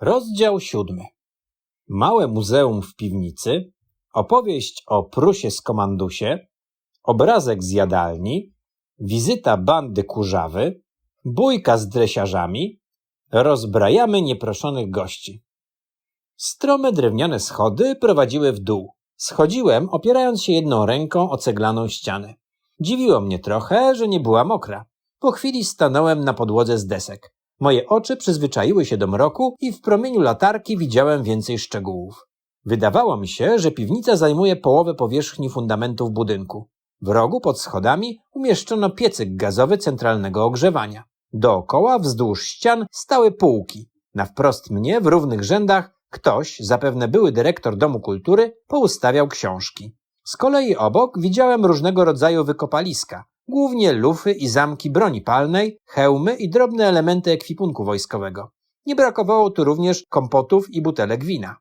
Rozdział siódmy. Małe muzeum w piwnicy, opowieść o Prusie z Komandusie, obrazek z jadalni, wizyta bandy kurzawy, bójka z dresiarzami, rozbrajamy nieproszonych gości. Strome drewniane schody prowadziły w dół. Schodziłem, opierając się jedną ręką o ceglaną ścianę. Dziwiło mnie trochę, że nie była mokra. Po chwili stanąłem na podłodze z desek. Moje oczy przyzwyczaiły się do mroku i w promieniu latarki widziałem więcej szczegółów. Wydawało mi się, że piwnica zajmuje połowę powierzchni fundamentów budynku. W rogu pod schodami umieszczono piecyk gazowy centralnego ogrzewania. Dookoła, wzdłuż ścian, stały półki. Na wprost mnie, w równych rzędach, ktoś, zapewne były dyrektor Domu Kultury, poustawiał książki. Z kolei obok widziałem różnego rodzaju wykopaliska, głównie lufy i zamki broni palnej, hełmy i drobne elementy ekwipunku wojskowego. Nie brakowało tu również kompotów i butelek wina.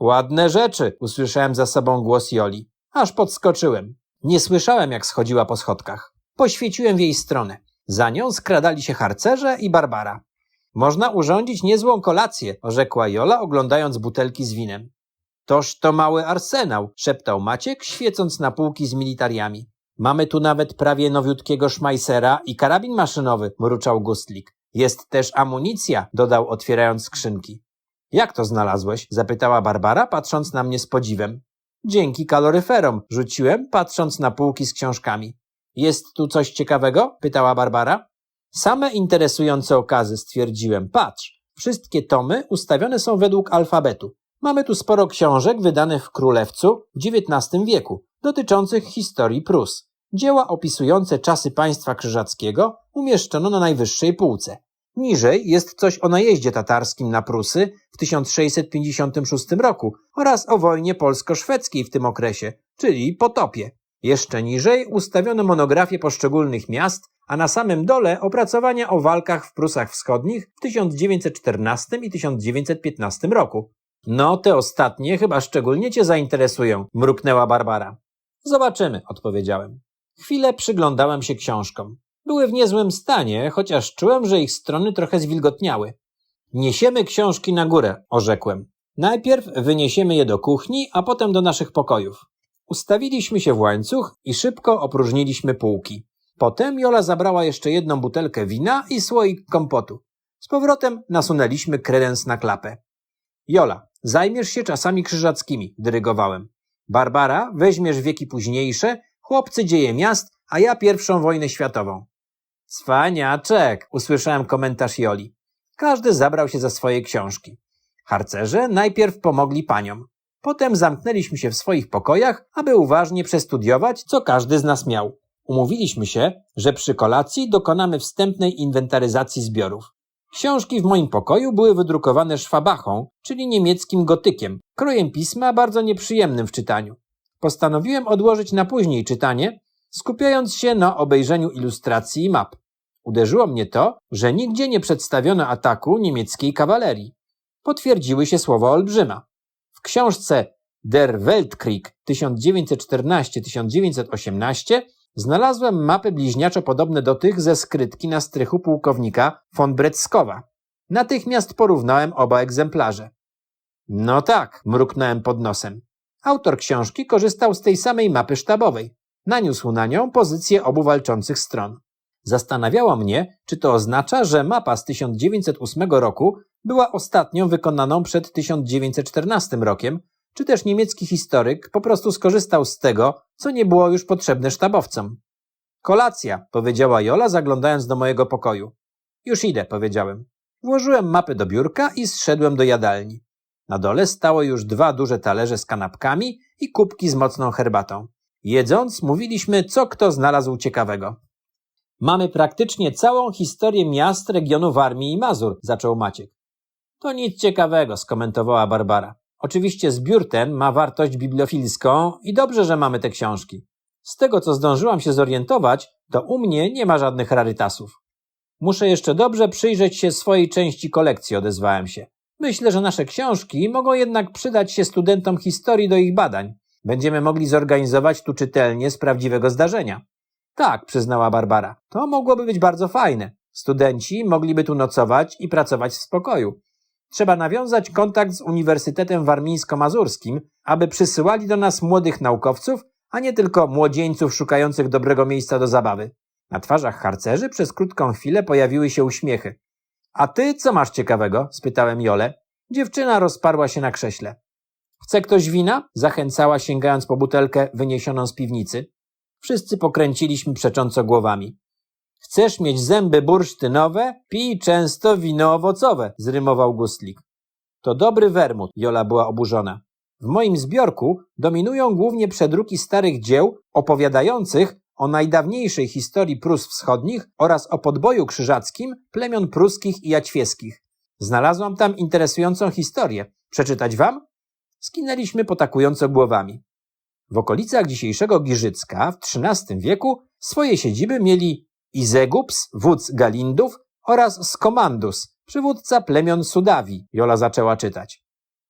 Ładne rzeczy, usłyszałem za sobą głos Joli. Aż podskoczyłem. Nie słyszałem, jak schodziła po schodkach. Poświeciłem w jej stronę. Za nią skradali się harcerze i Barbara. Można urządzić niezłą kolację, orzekła Jola, oglądając butelki z winem. Toż to mały arsenał, szeptał Maciek, świecąc na półki z militariami. Mamy tu nawet prawie nowiutkiego szmajsera i karabin maszynowy, mruczał Gustlik. Jest też amunicja, dodał otwierając skrzynki. Jak to znalazłeś? zapytała Barbara, patrząc na mnie z podziwem. Dzięki kaloryferom, rzuciłem, patrząc na półki z książkami. Jest tu coś ciekawego? pytała Barbara. Same interesujące okazy, stwierdziłem. Patrz, wszystkie tomy ustawione są według alfabetu. Mamy tu sporo książek wydanych w Królewcu w XIX wieku, dotyczących historii Prus. Dzieła opisujące czasy państwa krzyżackiego umieszczono na najwyższej półce. Niżej jest coś o najeździe tatarskim na Prusy w 1656 roku oraz o wojnie polsko-szwedzkiej w tym okresie, czyli potopie. Jeszcze niżej ustawiono monografię poszczególnych miast, a na samym dole opracowania o walkach w Prusach Wschodnich w 1914 i 1915 roku. No, te ostatnie chyba szczególnie cię zainteresują, mruknęła Barbara. Zobaczymy, odpowiedziałem. Chwilę przyglądałem się książkom. Były w niezłym stanie, chociaż czułem, że ich strony trochę zwilgotniały. Niesiemy książki na górę, orzekłem. Najpierw wyniesiemy je do kuchni, a potem do naszych pokojów. Ustawiliśmy się w łańcuch i szybko opróżniliśmy półki. Potem Jola zabrała jeszcze jedną butelkę wina i słoik kompotu. Z powrotem nasunęliśmy kredens na klapę. Jola, zajmiesz się czasami krzyżackimi, dyrygowałem. Barbara, weźmiesz wieki późniejsze, chłopcy dzieje miast, a ja pierwszą wojnę światową. Cwaniaczek, usłyszałem komentarz Joli. Każdy zabrał się za swoje książki. Harcerze najpierw pomogli paniom. Potem zamknęliśmy się w swoich pokojach, aby uważnie przestudiować, co każdy z nas miał. Umówiliśmy się, że przy kolacji dokonamy wstępnej inwentaryzacji zbiorów. Książki w moim pokoju były wydrukowane szwabachą, czyli niemieckim gotykiem, krojem pisma bardzo nieprzyjemnym w czytaniu. Postanowiłem odłożyć na później czytanie, skupiając się na obejrzeniu ilustracji i map. Uderzyło mnie to, że nigdzie nie przedstawiono ataku niemieckiej kawalerii. Potwierdziły się słowa olbrzyma. W książce Der Weltkrieg 1914-1918 znalazłem mapy bliźniaczo podobne do tych ze skrytki na strychu pułkownika von Breckowa. Natychmiast porównałem oba egzemplarze. No tak, mruknąłem pod nosem. Autor książki korzystał z tej samej mapy sztabowej. Naniósł na nią pozycje obu walczących stron. Zastanawiało mnie, czy to oznacza, że mapa z 1908 roku była ostatnią wykonaną przed 1914 rokiem, czy też niemiecki historyk po prostu skorzystał z tego, co nie było już potrzebne sztabowcom. Kolacja, powiedziała Jola, zaglądając do mojego pokoju. Już idę, powiedziałem. Włożyłem mapy do biurka i zszedłem do jadalni. Na dole stało już dwa duże talerze z kanapkami i kubki z mocną herbatą. Jedząc, mówiliśmy, co kto znalazł ciekawego. Mamy praktycznie całą historię miast regionu Warmii i Mazur, zaczął Maciek. To nic ciekawego, skomentowała Barbara. Oczywiście zbiór ten ma wartość bibliofilską i dobrze, że mamy te książki. Z tego, co zdążyłam się zorientować, to u mnie nie ma żadnych rarytasów. Muszę jeszcze dobrze przyjrzeć się swojej części kolekcji, odezwałem się. Myślę, że nasze książki mogą jednak przydać się studentom historii do ich badań. Będziemy mogli zorganizować tu czytelnię z prawdziwego zdarzenia. Tak, przyznała Barbara. To mogłoby być bardzo fajne. Studenci mogliby tu nocować i pracować w spokoju. Trzeba nawiązać kontakt z Uniwersytetem Warmińsko-Mazurskim, aby przysyłali do nas młodych naukowców, a nie tylko młodzieńców szukających dobrego miejsca do zabawy. Na twarzach harcerzy przez krótką chwilę pojawiły się uśmiechy. A ty co masz ciekawego? spytałem Jolę. Dziewczyna rozparła się na krześle. Chce ktoś wina? Zachęcała, sięgając po butelkę wyniesioną z piwnicy. Wszyscy pokręciliśmy przecząco głowami. Chcesz mieć zęby bursztynowe? Pij często wino owocowe, zrymował Gustlik. To dobry wermut, Jola była oburzona. W moim zbiorku dominują głównie przedruki starych dzieł opowiadających o najdawniejszej historii Prus Wschodnich oraz o podboju krzyżackim plemion pruskich i jaćwieskich. Znalazłam tam interesującą historię. Przeczytać wam? Skinęliśmy potakująco głowami. W okolicach dzisiejszego Giżycka w XIII wieku swoje siedziby mieli Izegups, wódz Galindów oraz Skomandus, przywódca plemion Sudawi, Jola zaczęła czytać.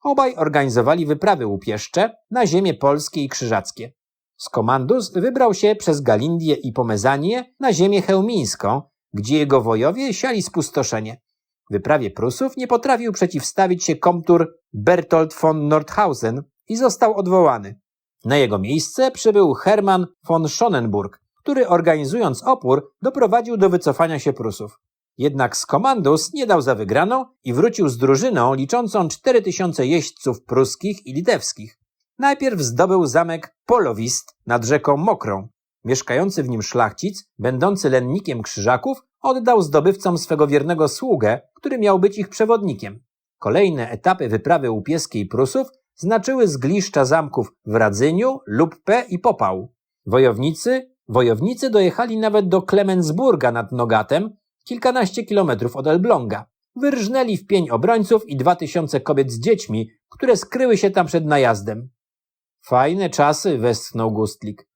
Obaj organizowali wyprawy łupieszcze na ziemie polskie i krzyżackie. Skomandus wybrał się przez Galindię i Pomezanię na ziemię chełmińską, gdzie jego wojowie siali spustoszenie. Wyprawie Prusów nie potrafił przeciwstawić się komtur Bertolt von Nordhausen i został odwołany. Na jego miejsce przybył Hermann von Schonenburg, który organizując opór doprowadził do wycofania się Prusów. Jednak Skomandus nie dał za wygraną i wrócił z drużyną liczącą 4000 jeźdźców pruskich i litewskich. Najpierw zdobył zamek Polowist nad rzeką Mokrą. Mieszkający w nim szlachcic, będący lennikiem krzyżaków, oddał zdobywcom swego wiernego sługę, który miał być ich przewodnikiem. Kolejne etapy wyprawy łupieskiej Prusów znaczyły zgliszcza zamków w Radzyniu, Lubpe i Popał. Wojownicy, wojownicy dojechali nawet do Klemensburga nad Nogatem, kilkanaście kilometrów od Elbląga. Wyrżnęli w pień obrońców i dwa tysiące kobiet z dziećmi, które skryły się tam przed najazdem. Fajne czasy, westchnął Gustlik.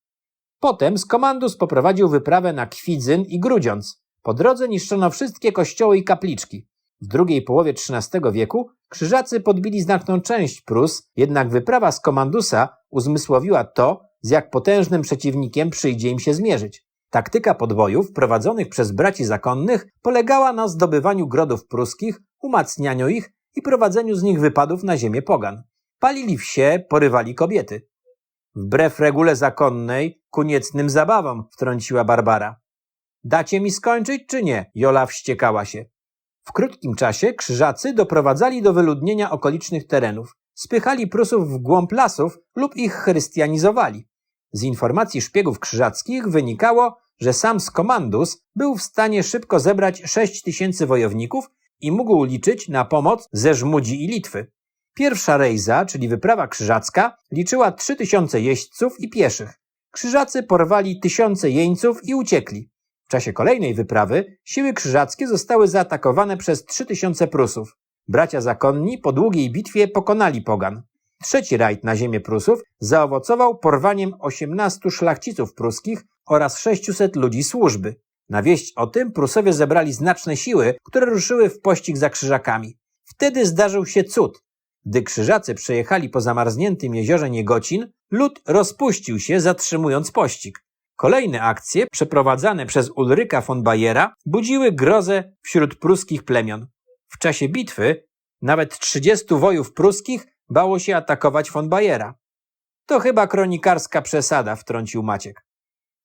Potem Skomandus poprowadził wyprawę na Kwidzyn i Grudziądz. Po drodze niszczono wszystkie kościoły i kapliczki. W drugiej połowie XIII wieku krzyżacy podbili znaczną część Prus, jednak wyprawa z Komandusa uzmysłowiła to, z jak potężnym przeciwnikiem przyjdzie im się zmierzyć. Taktyka podbojów prowadzonych przez braci zakonnych polegała na zdobywaniu grodów pruskich, umacnianiu ich i prowadzeniu z nich wypadów na ziemię pogan. Palili wsie, porywali kobiety. Wbrew regule zakonnej, ku niecnym zabawom, wtrąciła Barbara. Dacie mi skończyć, czy nie? Jola wściekała się. W krótkim czasie krzyżacy doprowadzali do wyludnienia okolicznych terenów. Spychali Prusów w głąb lasów lub ich chrystianizowali. Z informacji szpiegów krzyżackich wynikało, że sam Skomandus był w stanie szybko zebrać 6 tysięcy wojowników i mógł liczyć na pomoc ze Żmudzi i Litwy. Pierwsza rejza, czyli wyprawa krzyżacka, liczyła 3 tysiące jeźdźców i pieszych. Krzyżacy porwali tysiące jeńców i uciekli. W czasie kolejnej wyprawy siły krzyżackie zostały zaatakowane przez 3000 Prusów. Bracia zakonni po długiej bitwie pokonali pogan. Trzeci rajd na ziemię Prusów zaowocował porwaniem 18 szlachciców pruskich oraz 600 ludzi służby. Na wieść o tym Prusowie zebrali znaczne siły, które ruszyły w pościg za krzyżakami. Wtedy zdarzył się cud. Gdy krzyżacy przejechali po zamarzniętym jeziorze Niegocin, lud rozpuścił się, zatrzymując pościg. Kolejne akcje, przeprowadzane przez Ulryka von Bayera, budziły grozę wśród pruskich plemion. W czasie bitwy nawet 30 wojów pruskich bało się atakować von Bayera. To chyba kronikarska przesada, wtrącił Maciek.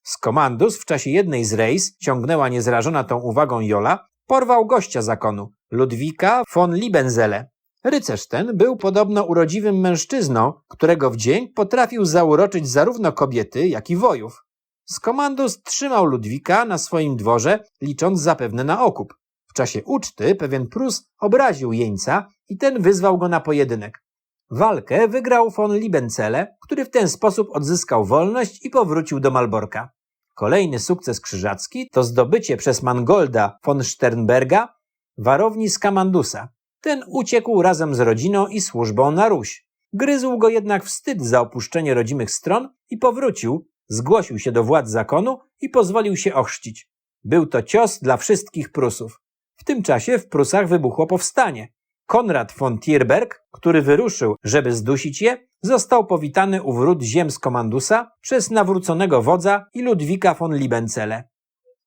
Skomandus w czasie jednej z rejs, ciągnęła niezrażona tą uwagą Jola, porwał gościa zakonu, Ludwika von Liebenzele. Rycerz ten był podobno urodziwym mężczyzną, którego wdzięk potrafił zauroczyć zarówno kobiety, jak i wojów. Skomandus trzymał Ludwika na swoim dworze, licząc zapewne na okup. W czasie uczty pewien Prus obraził jeńca i ten wyzwał go na pojedynek. Walkę wygrał von Liebenzele, który w ten sposób odzyskał wolność i powrócił do Malborka. Kolejny sukces krzyżacki to zdobycie przez Mangolda von Sternberga warowni z Kamandusa. Ten uciekł razem z rodziną i służbą na Ruś. Gryzł go jednak wstyd za opuszczenie rodzimych stron i powrócił, zgłosił się do władz zakonu i pozwolił się ochrzcić. Był to cios dla wszystkich Prusów. W tym czasie w Prusach wybuchło powstanie. Konrad von Tierberg, który wyruszył, żeby zdusić je, został powitany u wrót ziem z Komandusa przez nawróconego wodza i Ludwika von Liebenzele.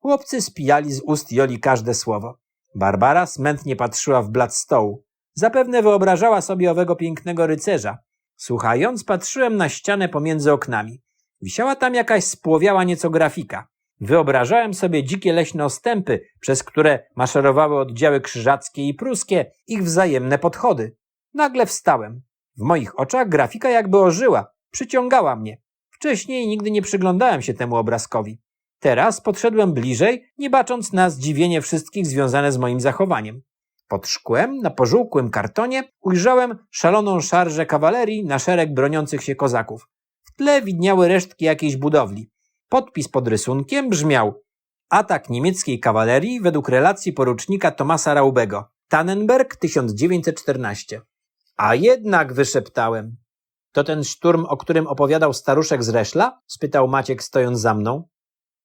Chłopcy spijali z ust Joli każde słowo. Barbara smętnie patrzyła w blat stołu. Zapewne wyobrażała sobie owego pięknego rycerza. Słuchając, patrzyłem na ścianę pomiędzy oknami. Wisiała tam jakaś spłowiała nieco grafika. Wyobrażałem sobie dzikie leśne ostępy, przez które maszerowały oddziały krzyżackie i pruskie, ich wzajemne podchody. Nagle wstałem. W moich oczach grafika jakby ożyła, przyciągała mnie. Wcześniej nigdy nie przyglądałem się temu obrazkowi. Teraz podszedłem bliżej, nie bacząc na zdziwienie wszystkich związane z moim zachowaniem. Pod szkłem, na pożółkłym kartonie, ujrzałem szaloną szarżę kawalerii na szereg broniących się kozaków. W tle widniały resztki jakiejś budowli. Podpis pod rysunkiem brzmiał Atak niemieckiej kawalerii według relacji porucznika Tomasa Raubego. Tannenberg 1914. A jednak wyszeptałem. To ten szturm, o którym opowiadał staruszek z Reszla? spytał Maciek stojąc za mną.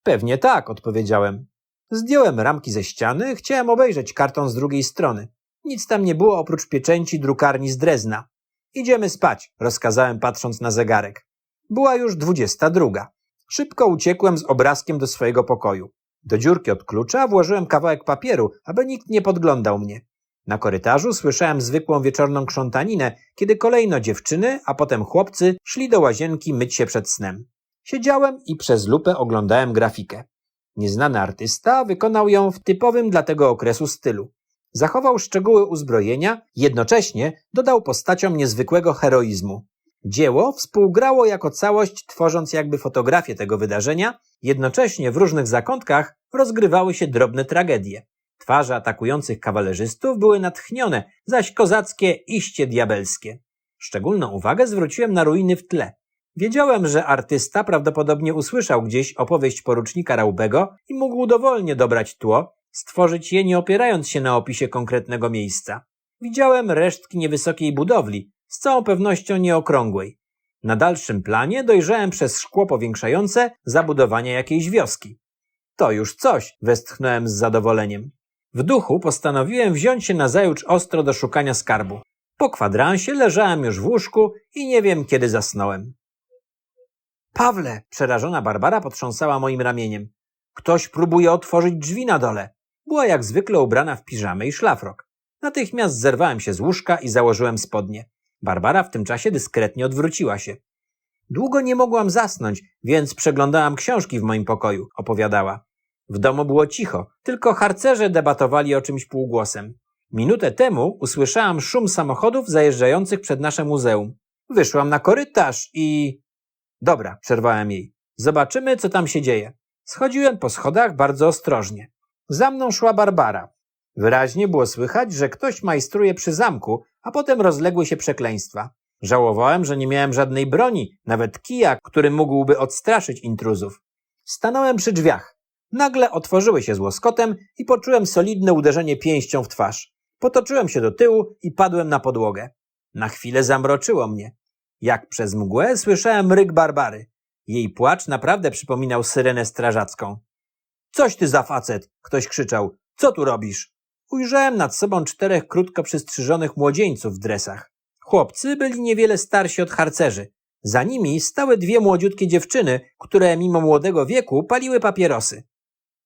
Pewnie tak, odpowiedziałem. Zdjąłem ramki ze ściany, chciałem obejrzeć karton z drugiej strony. Nic tam nie było oprócz pieczęci drukarni z Drezna. Idziemy spać, rozkazałem patrząc na zegarek. Była już dwudziesta druga. Szybko uciekłem z obrazkiem do swojego pokoju. Do dziurki od klucza włożyłem kawałek papieru, aby nikt nie podglądał mnie. Na korytarzu słyszałem zwykłą wieczorną krzątaninę, kiedy kolejno dziewczyny, a potem chłopcy szli do łazienki myć się przed snem. Siedziałem i przez lupę oglądałem grafikę. Nieznany artysta wykonał ją w typowym dla tego okresu stylu. Zachował szczegóły uzbrojenia, jednocześnie dodał postaciom niezwykłego heroizmu. Dzieło współgrało jako całość, tworząc jakby fotografię tego wydarzenia, jednocześnie w różnych zakątkach rozgrywały się drobne tragedie. Twarze atakujących kawalerzystów były natchnione, zaś kozackie iście diabelskie. Szczególną uwagę zwróciłem na ruiny w tle. Wiedziałem, że artysta prawdopodobnie usłyszał gdzieś opowieść porucznika Raubego i mógł dowolnie dobrać tło, stworzyć je nie opierając się na opisie konkretnego miejsca. Widziałem resztki niewysokiej budowli, z całą pewnością nieokrągłej. Na dalszym planie dojrzałem przez szkło powiększające zabudowanie jakiejś wioski. To już coś, westchnąłem z zadowoleniem. W duchu postanowiłem wziąć się nazajutrz ostro do szukania skarbu. Po kwadransie leżałem już w łóżku i nie wiem kiedy zasnąłem. Pawle! Przerażona Barbara potrząsała moim ramieniem. Ktoś próbuje otworzyć drzwi na dole. Była jak zwykle ubrana w piżamę i szlafrok. Natychmiast zerwałem się z łóżka i założyłem spodnie. Barbara w tym czasie dyskretnie odwróciła się. Długo nie mogłam zasnąć, więc przeglądałam książki w moim pokoju, opowiadała. W domu było cicho, tylko harcerze debatowali o czymś półgłosem. Minutę temu usłyszałam szum samochodów zajeżdżających przed nasze muzeum. Wyszłam na korytarz i... Dobra, przerwałem jej. Zobaczymy, co tam się dzieje. Schodziłem po schodach bardzo ostrożnie. Za mną szła Barbara. Wyraźnie było słychać, że ktoś majstruje przy zamku, a potem rozległy się przekleństwa. Żałowałem, że nie miałem żadnej broni, nawet kija, który mógłby odstraszyć intruzów. Stanąłem przy drzwiach. Nagle otworzyły się z łoskotem i poczułem solidne uderzenie pięścią w twarz. Potoczyłem się do tyłu i padłem na podłogę. Na chwilę zamroczyło mnie. Jak przez mgłę słyszałem ryk Barbary. Jej płacz naprawdę przypominał syrenę strażacką. Coś ty za facet! Ktoś krzyczał. Co tu robisz? Ujrzałem nad sobą czterech krótko przystrzyżonych młodzieńców w dresach. Chłopcy byli niewiele starsi od harcerzy. Za nimi stały dwie młodziutkie dziewczyny, które mimo młodego wieku paliły papierosy.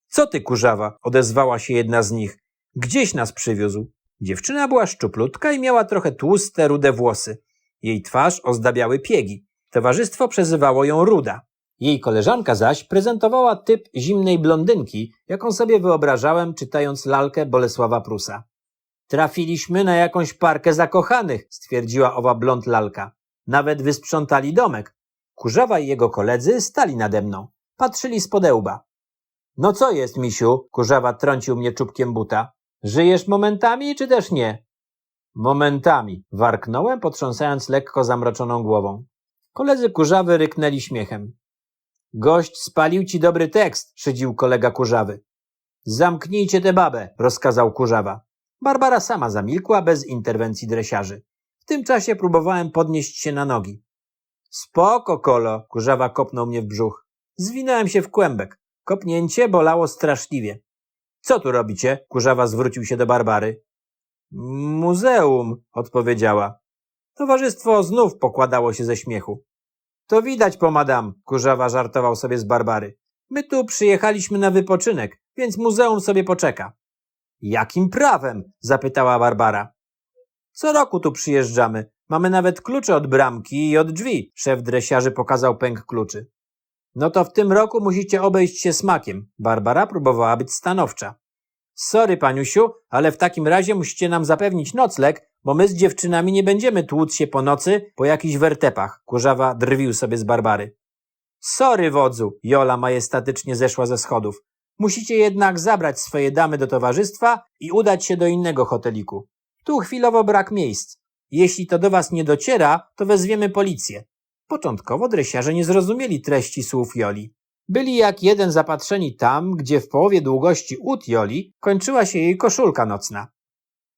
Co ty, kurzawa? odezwała się jedna z nich. Gdzieś nas przywiózł. Dziewczyna była szczuplutka i miała trochę tłuste, rude włosy. Jej twarz ozdabiały piegi. Towarzystwo przezywało ją Ruda. Jej koleżanka zaś prezentowała typ zimnej blondynki, jaką sobie wyobrażałem, czytając lalkę Bolesława Prusa. Trafiliśmy na jakąś parkę zakochanych, stwierdziła owa blond lalka. Nawet wysprzątali domek. Kurzawa i jego koledzy stali nade mną. Patrzyli z podełba. No co jest, misiu? Kurzawa trącił mnie czubkiem buta. Żyjesz momentami, czy też nie? Momentami, warknąłem, potrząsając lekko zamroczoną głową. Koledzy kurzawy ryknęli śmiechem. Gość spalił ci dobry tekst, szydził kolega kurzawy. Zamknijcie tę babę, rozkazał kurzawa. Barbara sama zamilkła bez interwencji dresiarzy. W tym czasie próbowałem podnieść się na nogi. Spoko, kolo, kurzawa kopnął mnie w brzuch. Zwinąłem się w kłębek. Kopnięcie bolało straszliwie. Co tu robicie? Kurzawa zwrócił się do Barbary. Muzeum, odpowiedziała. Towarzystwo znów pokładało się ze śmiechu. To widać po madam, kurzawa żartował sobie z Barbary. My tu przyjechaliśmy na wypoczynek, więc muzeum sobie poczeka. Jakim prawem? zapytała Barbara. Co roku tu przyjeżdżamy. Mamy nawet klucze od bramki i od drzwi. Szef dresiarzy pokazał pęk kluczy. No to w tym roku musicie obejść się smakiem. Barbara próbowała być stanowcza. Sorry, paniusiu, ale w takim razie musicie nam zapewnić nocleg, bo my z dziewczynami nie będziemy tłuc się po nocy po jakichś wertepach. Kurzawa drwił sobie z Barbary. Sorry, wodzu, Jola majestatycznie zeszła ze schodów. Musicie jednak zabrać swoje damy do towarzystwa i udać się do innego hoteliku. Tu chwilowo brak miejsc. Jeśli to do was nie dociera, to wezwiemy policję. Początkowo dresiarze nie zrozumieli treści słów Joli. Byli jak jeden zapatrzeni tam, gdzie w połowie długości ud Joli kończyła się jej koszulka nocna.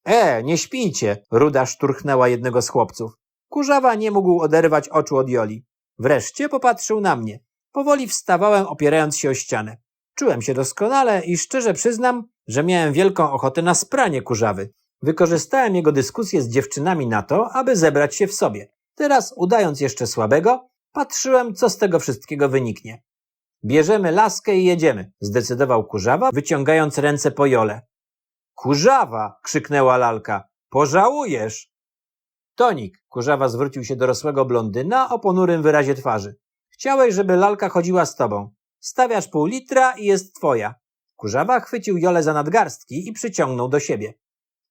E, nie śpijcie, Ruda szturchnęła jednego z chłopców. Kurzawa nie mógł oderwać oczu od Joli. Wreszcie popatrzył na mnie. Powoli wstawałem, opierając się o ścianę. Czułem się doskonale i szczerze przyznam, że miałem wielką ochotę na spranie kurzawy. Wykorzystałem jego dyskusję z dziewczynami na to, aby zebrać się w sobie. Teraz, udając jeszcze słabego, patrzyłem, co z tego wszystkiego wyniknie. Bierzemy laskę i jedziemy, zdecydował kurzawa, wyciągając ręce po Jole. Kurzawa! krzyknęła lalka. Pożałujesz! Tonik, kurzawa zwrócił się do rosłego blondyna o ponurym wyrazie twarzy. Chciałeś, żeby lalka chodziła z tobą. Stawiasz pół litra i jest twoja. Kurzawa chwycił Jolę za nadgarstki i przyciągnął do siebie.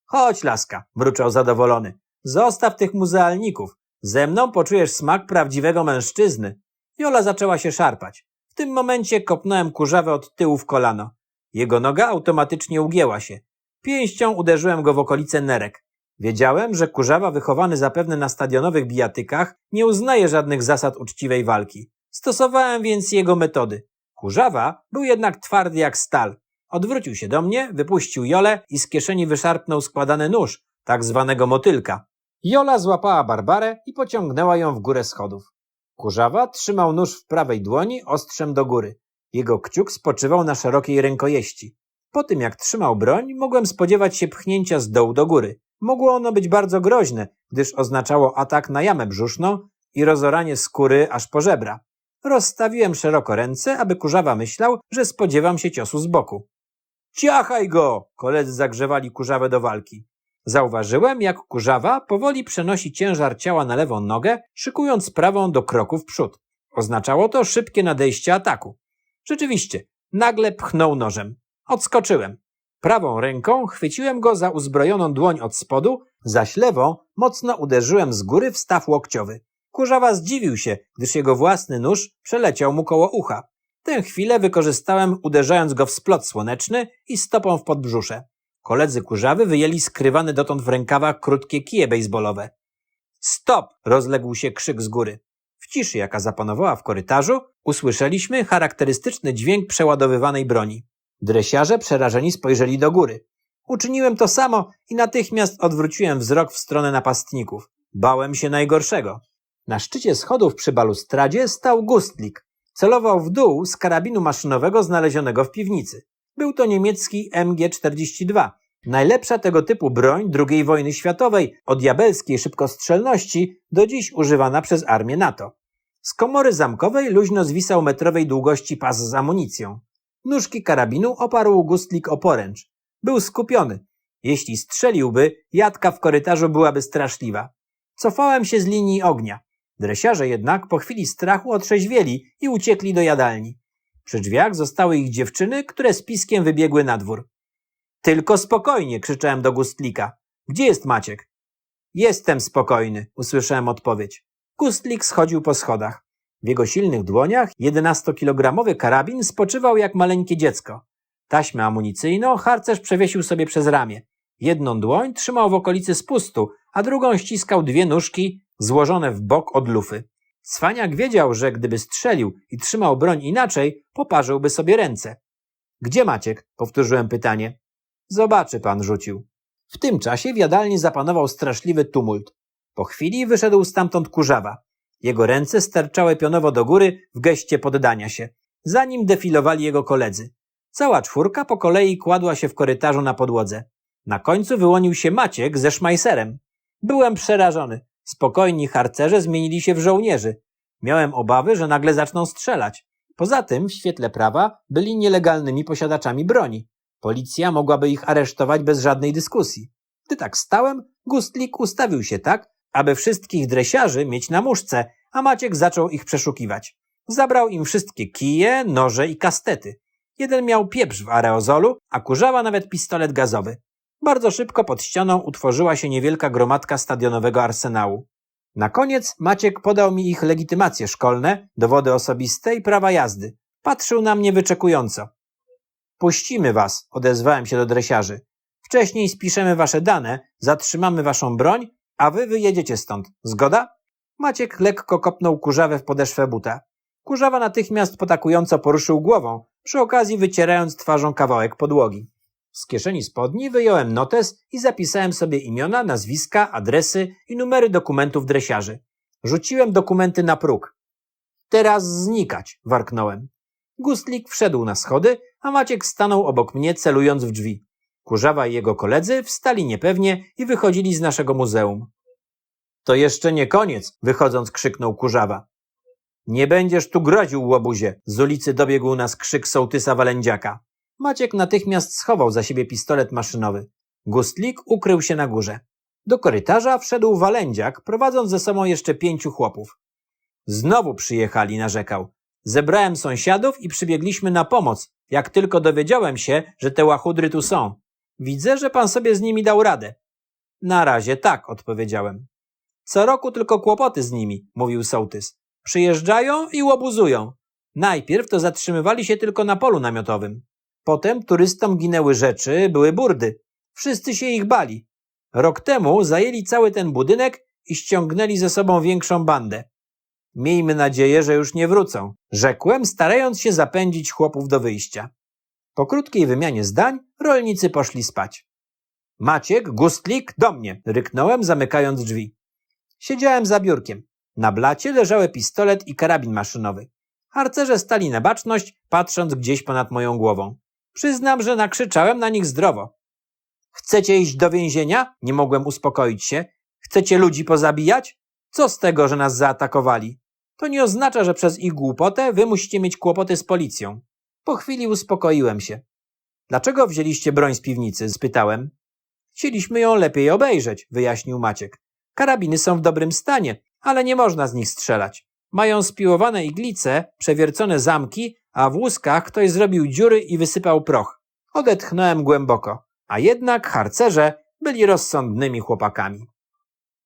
Chodź, laska, mruczał zadowolony. Zostaw tych muzealników. Ze mną poczujesz smak prawdziwego mężczyzny. Jola zaczęła się szarpać. W tym momencie kopnąłem kurzawę od tyłu w kolano. Jego noga automatycznie ugięła się. Pięścią uderzyłem go w okolice nerek. Wiedziałem, że kurzawa wychowany zapewne na stadionowych bijatykach nie uznaje żadnych zasad uczciwej walki. Stosowałem więc jego metody. Kurzawa był jednak twardy jak stal. Odwrócił się do mnie, wypuścił Jolę i z kieszeni wyszarpnął składany nóż, tak zwanego motylka. Jola złapała Barbarę i pociągnęła ją w górę schodów. Kurzawa trzymał nóż w prawej dłoni ostrzem do góry. Jego kciuk spoczywał na szerokiej rękojeści. Po tym jak trzymał broń, mogłem spodziewać się pchnięcia z dołu do góry. Mogło ono być bardzo groźne, gdyż oznaczało atak na jamę brzuszną i rozoranie skóry aż po żebra. Rozstawiłem szeroko ręce, aby kurzawa myślał, że spodziewam się ciosu z boku. Ciachaj go! Koledzy zagrzewali kurzawę do walki. Zauważyłem, jak kurzawa powoli przenosi ciężar ciała na lewą nogę, szykując prawą do kroku w przód. Oznaczało to szybkie nadejście ataku. Rzeczywiście, nagle pchnął nożem. Odskoczyłem. Prawą ręką chwyciłem go za uzbrojoną dłoń od spodu, zaś lewą mocno uderzyłem z góry w staw łokciowy. Kurzawa zdziwił się, gdyż jego własny nóż przeleciał mu koło ucha. Tę chwilę wykorzystałem, uderzając go w splot słoneczny i stopą w podbrzusze. Koledzy kurzawy wyjęli skrywane dotąd w rękawach krótkie kije bejsbolowe. Stop! rozległ się krzyk z góry. W ciszy, jaka zapanowała w korytarzu, usłyszeliśmy charakterystyczny dźwięk przeładowywanej broni. Dresiarze przerażeni spojrzeli do góry. Uczyniłem to samo i natychmiast odwróciłem wzrok w stronę napastników. Bałem się najgorszego. Na szczycie schodów przy balustradzie stał gustlik. Celował w dół z karabinu maszynowego znalezionego w piwnicy. Był to niemiecki MG-42, najlepsza tego typu broń II wojny światowej, o diabelskiej szybkostrzelności, do dziś używana przez armię NATO. Z komory zamkowej luźno zwisał metrowej długości pas z amunicją. Nóżki karabinu oparł gustlik o poręcz. Był skupiony. Jeśli strzeliłby, jadka w korytarzu byłaby straszliwa. Cofałem się z linii ognia. Dresiarze jednak po chwili strachu otrzeźwieli i uciekli do jadalni. Przy drzwiach zostały ich dziewczyny, które z piskiem wybiegły na dwór. Tylko spokojnie, krzyczałem do Gustlika. Gdzie jest Maciek? Jestem spokojny, usłyszałem odpowiedź. Gustlik schodził po schodach. W jego silnych dłoniach jedenastokilogramowy karabin spoczywał jak maleńkie dziecko. Taśmę amunicyjną harcerz przewiesił sobie przez ramię. Jedną dłoń trzymał w okolicy spustu, a drugą ściskał dwie nóżki złożone w bok od lufy. Cwaniak wiedział, że gdyby strzelił i trzymał broń inaczej, poparzyłby sobie ręce. Gdzie Maciek? Powtórzyłem pytanie. Zobaczy pan, rzucił. W tym czasie w jadalni zapanował straszliwy tumult. Po chwili wyszedł stamtąd kurzawa. Jego ręce sterczały pionowo do góry w geście poddania się. Za nim defilowali jego koledzy. Cała czwórka po kolei kładła się w korytarzu na podłodze. Na końcu wyłonił się Maciek ze szmajserem. Byłem przerażony. Spokojni harcerze zmienili się w żołnierzy. Miałem obawy, że nagle zaczną strzelać. Poza tym, w świetle prawa, byli nielegalnymi posiadaczami broni. Policja mogłaby ich aresztować bez żadnej dyskusji. Gdy tak stałem, Gustlik ustawił się tak, aby wszystkich dresiarzy mieć na muszce, a Maciek zaczął ich przeszukiwać. Zabrał im wszystkie kije, noże i kastety. Jeden miał pieprz w aerozolu, a kurzawa nawet pistolet gazowy. Bardzo szybko pod ścianą utworzyła się niewielka gromadka stadionowego arsenału. Na koniec Maciek podał mi ich legitymacje szkolne, dowody osobiste i prawa jazdy. Patrzył na mnie wyczekująco. Puścimy was, odezwałem się do dresiarzy. Wcześniej spiszemy wasze dane, zatrzymamy waszą broń, a wy wyjedziecie stąd. Zgoda? Maciek lekko kopnął kurzawę w podeszwę buta. Kurzawa natychmiast potakująco poruszył głową, przy okazji wycierając twarzą kawałek podłogi. Z kieszeni spodni wyjąłem notes i zapisałem sobie imiona, nazwiska, adresy i numery dokumentów dresiarzy. Rzuciłem dokumenty na próg. Teraz znikać, warknąłem. Gustlik wszedł na schody, a Maciek stanął obok mnie, celując w drzwi. Kurzawa i jego koledzy wstali niepewnie i wychodzili z naszego muzeum. To jeszcze nie koniec, wychodząc krzyknął Kurzawa. Nie będziesz tu groził, łobuzie! Z ulicy dobiegł nas krzyk sołtysa Walędziaka. Maciek natychmiast schował za siebie pistolet maszynowy. Gustlik ukrył się na górze. Do korytarza wszedł Walędziak, prowadząc ze sobą jeszcze pięciu chłopów. Znowu przyjechali, narzekał. Zebrałem sąsiadów i przybiegliśmy na pomoc, jak tylko dowiedziałem się, że te łachudry tu są. Widzę, że pan sobie z nimi dał radę. Na razie tak, odpowiedziałem. Co roku tylko kłopoty z nimi, mówił sołtys. Przyjeżdżają i łobuzują. Najpierw to zatrzymywali się tylko na polu namiotowym. Potem turystom ginęły rzeczy, były burdy. Wszyscy się ich bali. Rok temu zajęli cały ten budynek i ściągnęli ze sobą większą bandę. Miejmy nadzieję, że już nie wrócą, rzekłem, starając się zapędzić chłopów do wyjścia. Po krótkiej wymianie zdań rolnicy poszli spać. Maciek, Gustlik, do mnie, ryknąłem, zamykając drzwi. Siedziałem za biurkiem. Na blacie leżały pistolet i karabin maszynowy. Harcerze stali na baczność, patrząc gdzieś ponad moją głową. Przyznam, że nakrzyczałem na nich zdrowo. Chcecie iść do więzienia? Nie mogłem uspokoić się. Chcecie ludzi pozabijać? Co z tego, że nas zaatakowali? To nie oznacza, że przez ich głupotę wy musicie mieć kłopoty z policją. Po chwili uspokoiłem się. Dlaczego wzięliście broń z piwnicy? spytałem. Chcieliśmy ją lepiej obejrzeć, wyjaśnił Maciek. Karabiny są w dobrym stanie, ale nie można z nich strzelać. Mają spiłowane iglice, przewiercone zamki, a w łuskach ktoś zrobił dziury i wysypał proch. Odetchnąłem głęboko, a jednak harcerze byli rozsądnymi chłopakami.